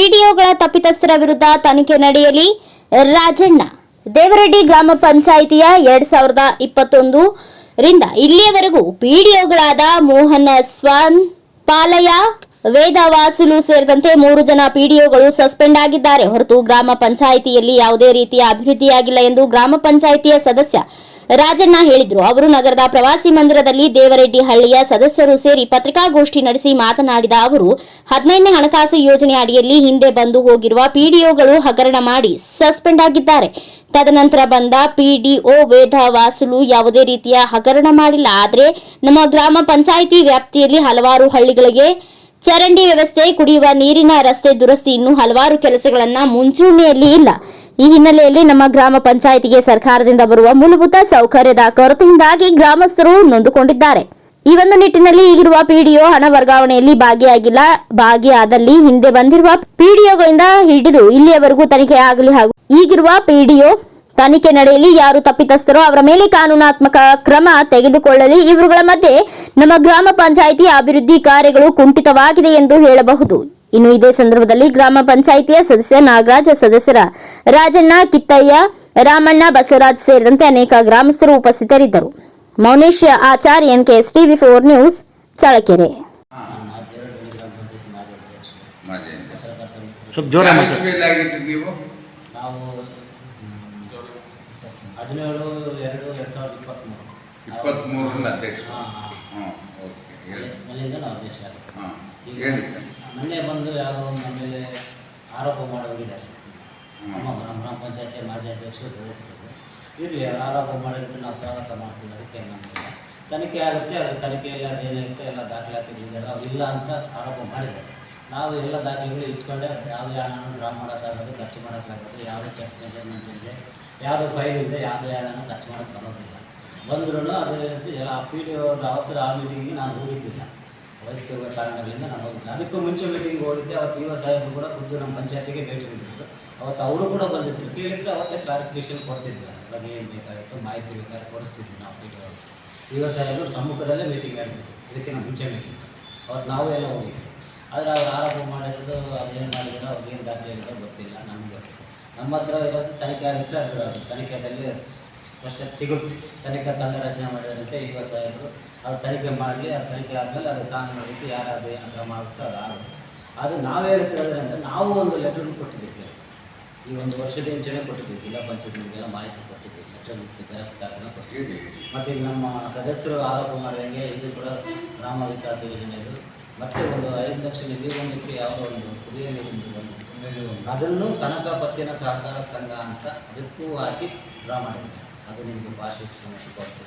ಪಿಡಿಒಗಳ ತಪ್ಪಿತಸ್ಥರ ವಿರುದ್ಧ ತನಿಖೆ ನಡೆಯಲಿ. ರಾಜಣ್ಣ, ದೇವರೆಡ್ಡಿ ಗ್ರಾಮ ಪಂಚಾಯಿತಿಯ ಎರಡ್ ಸಾವಿರದ ಇಪ್ಪತ್ತೊಂದು ರಿಂದ ಇಲ್ಲಿಯವರೆಗೂ ಪಿಡಿಒಗಳಾದ ಮೋಹನ ಸ್ವಾನ್ ಪಾಲಯ, ವೇದ ವಾಸುಲು ಸೇರಿದಂತೆ ಮೂರು ಜನ ಪಿಡಿಒಗಳು ಸಸ್ಪೆಂಡ್ ಆಗಿದ್ದಾರೆ. ಹೊರತು ಗ್ರಾಮ ಪಂಚಾಯಿತಿಯಲ್ಲಿ ಯಾವುದೇ ರೀತಿಯ ಅಭಿವೃದ್ಧಿಯಾಗಿಲ್ಲ ಎಂದು ಗ್ರಾಮ ಪಂಚಾಯಿತಿಯ ಸದಸ್ಯ ರಾಜಣ್ಣ ಹೇಳಿದ್ರು. ಅವರು ನಗರದ ಪ್ರವಾಸಿ ಮಂದಿರದಲ್ಲಿ ದೇವರೆಡ್ಡಿ ಹಳ್ಳಿಯ ಸದಸ್ಯರು ಸೇರಿ ಪತ್ರಿಕಾಗೋಷ್ಠಿ ನಡೆಸಿ ಮಾತನಾಡಿದ ಅವರು, ಹದಿನೈದನೇ ಹಣಕಾಸು ಯೋಜನೆ ಅಡಿಯಲ್ಲಿ ಹಿಂದೆ ಬಂದು ಹೋಗಿರುವ ಪಿಡಿಒಗಳು ಹಗರಣ ಮಾಡಿ ಸಸ್ಪೆಂಡ್ ಆಗಿದ್ದಾರೆ. ತದನಂತರ ಬಂದ ಪಿಡಿಒ ವೇದ ವಾಸಲು ಯಾವುದೇ ರೀತಿಯ ಹಗರಣ ಮಾಡಿಲ್ಲ. ಆದರೆ ನಮ್ಮ ಗ್ರಾಮ ಪಂಚಾಯಿತಿ ವ್ಯಾಪ್ತಿಯಲ್ಲಿ ಹಲವಾರು ಹಳ್ಳಿಗಳಿಗೆ ಚರಂಡಿ ವ್ಯವಸ್ಥೆ, ಕುಡಿಯುವ ನೀರಿನ ರಸ್ತೆ ದುರಸ್ತಿ ಇನ್ನೂ ಹಲವಾರು ಕೆಲಸಗಳನ್ನ ಮುಂಚೂಣಿಯಲ್ಲಿ ಇಲ್ಲ. ಈ ಹಿನ್ನೆಲೆಯಲ್ಲಿ ನಮ್ಮ ಗ್ರಾಮ ಪಂಚಾಯಿತಿಗೆ ಸರ್ಕಾರದಿಂದ ಬರುವ ಮೂಲಭೂತ ಸೌಕರ್ಯದ ಕೊರತೆಯಿಂದಾಗಿ ಗ್ರಾಮಸ್ಥರು ನೊಂದುಕೊಂಡಿದ್ದಾರೆ. ಈ ಒಂದು ನಿಟ್ಟಿನಲ್ಲಿ ಈಗಿರುವ ಪಿಡಿಒ ಹಣ ವರ್ಗಾವಣೆಯಲ್ಲಿ ಭಾಗಿಯಾಗಿಲ್ಲ. ಭಾಗಿಯಾದಲ್ಲಿ ಹಿಂದೆ ಬಂದಿರುವ ಪಿಡಿಒಗಳಿಂದ ಹಿಡಿದು ಇಲ್ಲಿಯವರೆಗೂ ತನಿಖೆ ಆಗಲಿ ಹಾಗೂ ಈಗಿರುವ ಪಿಡಿಒ ತನಿಖೆ ನಡೆಯಲಿ ಯಾರು ತಪ್ಪಿತಸ್ಥರೋ ಅವರ ಮೇಲೆ ಕಾನೂನಾತ್ಮಕ ಕ್ರಮ ತೆಗೆದುಕೊಳ್ಳಲಿ. ಇವರುಗಳ ಮಧ್ಯೆ ನಮ್ಮ ಗ್ರಾಮ ಪಂಚಾಯಿತಿ ಅಭಿವೃದ್ಧಿ ಕಾರ್ಯಗಳು ಕುಂಠಿತವಾಗಿದೆ ಎಂದು ಹೇಳಬಹುದು. ಇನ್ನು ಇದೇ ಸಂದರ್ಭದಲ್ಲಿ ಗ್ರಾಮ ಪಂಚಾಯಿತಿಯ ಸದಸ್ಯ ನಾಗರಾಜ ಸದಸ್ಯರ ರಾಜಣ್ಣ ಕಿತ್ತಯ್ಯ ರಾಮಣ್ಣ ಬಸವರಾಜ್ ಸೇರಿದಂತೆ ಅನೇಕ ಗ್ರಾಮಸ್ಥರು ಉಪಸ್ಥಿತರಿದ್ದರು. Mounesh Acharya NKS TV four news Challakere. ಸ್ವಲ್ಪ ಜೋರ ಯಾವ ಮಾತಾಡಿ ಇಸ್ವಿಯಲ್ಲಿ ಆಗಿದ್ದು ನೀವು ನಾವು ಹದಿನೇಳು ಎರಡು ಎರಡು ಸಾವಿರದ ಇಪ್ಪತ್ತ್ಮೂರು ಇಪ್ಪತ್ತ್ಮೂರರಲ್ಲಿ ಅಧ್ಯಕ್ಷ. ಹಾಂ ಓಕೆ ಹೇಳಿ. ಮನೆಯಿಂದ ನಾವು ಅಧ್ಯಕ್ಷ ಹಾಂ ಹೇಳಿ ಸರ್. ಮೊನ್ನೆ ಬಂದು ಯಾವುದೋ ನಮ್ಮ ಮೇಲೆ ಆರೋಪ ಮಾಡೋಗಿದ್ದಾರೆ ನಮ್ಮ. ಗ್ರಾಮ ಪಂಚಾಯಿತಿ ಮಾಜಿ ಅಧ್ಯಕ್ಷರು ಸದಸ್ಯರು. ಇರಲಿ ಆರೋಪ ಮಾಡಿದ್ರೆ ನಾವು ಸ್ವಾಗತ ಮಾಡ್ತೀವಿ ಅದಕ್ಕೆ ನಮಗೆ ತನಿಖೆ ಆಗುತ್ತೆ ಅದು ತನಿಖೆಯಲ್ಲಿ ಅದೇನಿರುತ್ತೆ ಎಲ್ಲ ದಾಖಲಾತಿಗಳಿದ್ದಾರೆ ಅವ್ರು ಇಲ್ಲ ಅಂತ ಆರೋಪ ಮಾಡಿದ್ದಾರೆ. ನಾವು ಎಲ್ಲ ದಾಖಲೆಗಳು ಇಟ್ಕೊಂಡೆ, ಯಾವುದೇ ಹಣನ ಡ್ರಾ ಮಾಡೋಕ್ಕಾಗೋದು ಖರ್ಚು ಮಾಡೋಕ್ಕಾಗೋದು, ಯಾವುದೇ ಚೆಕ್ ಮೆಜರ್ಮೆಂಟ್ ಇದೆ ಯಾವುದೇ ಫೈಲ್ ಇದೆ ಯಾವುದೇ ಹಣನ ಖರ್ಚು ಮಾಡೋಕ್ಕೆ ಬರೋದಿಲ್ಲ. ಬಂದ್ರೂ ಅದೇ ಎಲ್ಲ ಪಿ ಡಿ ಅವ್ರ ಅವತ್ತರ ಆ ಮೀಟಿಂಗಿಗೆ ನಾನು ಹೋಗಿದ್ದಿಲ್ಲ. ವೈಯಕ್ತಿಕ ಕಾರಣಗಳಿಂದ ನಾನು ಹೋಗಿದ್ದೆ ಅದಕ್ಕೂ ಮುಂಚೆ ಮೀಟಿಂಗ್ ಹೋಗಿದ್ದೆ. ಅವತ್ತು ಯುವ ಸಾಹೇಬರು ಕೂಡ ಖುದ್ದು ನಮ್ಮ ಪಂಚಾಯತಿಗೆ ಭೇಟಿ ನೀಡಿದ್ರು. ಅವತ್ತು ಅವರು ಕೂಡ ಬಂದಿದ್ದರು ಕೇಳಿದರೆ ಅವತ್ತೇ ಕ್ಲಾರಿಫಿಕೇಷನ್ ಕೊಡ್ತಿದ್ರು. ಬಗ್ಗೆ ಏನು ಬೇಕಾಗಿತ್ತು? ಮಾಹಿತಿ ಬೇಕಾದ್ರೆ ಕೊಡಿಸ್ತಿದ್ವಿ ನಾವು ಪಿ ಡಿ ಅವರು ಯುವ ಸಾಹೇಬರು ಸಮ್ಮುಖದಲ್ಲೇ ಮೀಟಿಂಗ್ ಇದಕ್ಕೆ ಇದಕ್ಕಿಂತ ಮುಂಚೆ ಮೀಟಿಂಗ್ ಅವತ್ತು ನಾವು ಎಲ್ಲ ಹೋಗಿದ್ವಿ. ಆದರೆ ಅವ್ರು ಆರೋಪ ಮಾಡಿರೋದು ಅದೇನು ಮಾಡಿದ್ರು ಅವ್ರಿಗೇನು ದಾಖಲೆ ಇರೋದು ಗೊತ್ತಿಲ್ಲ, ನಮಗೆ ನಮ್ಮ ಹತ್ರ ಇರೋದು ತನಿಖೆ ಆಗುತ್ತೆ ಅದು ತನಿಖೆದಲ್ಲಿ ಸ್ಪಷ್ಟತೆ ಸಿಗುತ್ತೆ. ತನಿಖಾ ತಂಡ ರಚನೆ ಮಾಡಿದಂತೆ ಯುವ ಸಾಹೇಬರು ಅದು ತನಿಖೆ ಮಾಡಲಿ ಅದು ತನಿಖೆ ಆದಮೇಲೆ ಅದು ಕಾನೂನು ರೀತಿ ಯಾರಾದ್ರು ಏನು ಆಗುತ್ತೋ ಅದು ಆಗುತ್ತೆ. ಅದು ನಾವು ಹೇಳ್ತಿರೋದ್ರೆ ಅಂದರೆ ನಾವು ಒಂದು ಲೆಟರ್ ಕೊಟ್ಟಿದ್ದೀವಿ ಈ ಒಂದು ವರ್ಷದ ಇಂಚನೆ ಕೊಟ್ಟಿದ್ದೀವಿ ಜಿಲ್ಲಾ ಪಂಚಾಯತ್ನಿಗೆಲ್ಲ ಮಾಹಿತಿ ಕೊಟ್ಟಿದ್ದೀವಿ ಲೆಟರ್ ಜೆರಾಕ್ಸ್ ಕಾರ್ಡನ್ನು ಕೊಟ್ಟಿದ್ದೀವಿ ಮತ್ತು ನಮ್ಮ ಸದಸ್ಯರು ಆರೋಪ ಮಾಡಿದಂಗೆ ಇದು ಕೂಡ ಗ್ರಾಮ ವಿಕಾಸ ಯೋಜನೆದು ಮತ್ತೆ ಒಂದು ಐದು ಲಕ್ಷ ನಿಧಿ ಒಂದಕ್ಕೆ ಯಾವುದೋ ಒಂದು ಕುಡಿಯ ನೀರಿನ ಅದನ್ನು ಕನಕ ಪತ್ತಿನ ಸಹಕಾರ ಸಂಘ ಅಂತ ಅದಕ್ಕೂ ಹಾಕಿ ಡ್ರಾ ಮಾಡಿದ್ದಾರೆ. ಅದು ನಿಮಗೆ ಭಾಷೆ ಕೊಡ್ತದೆ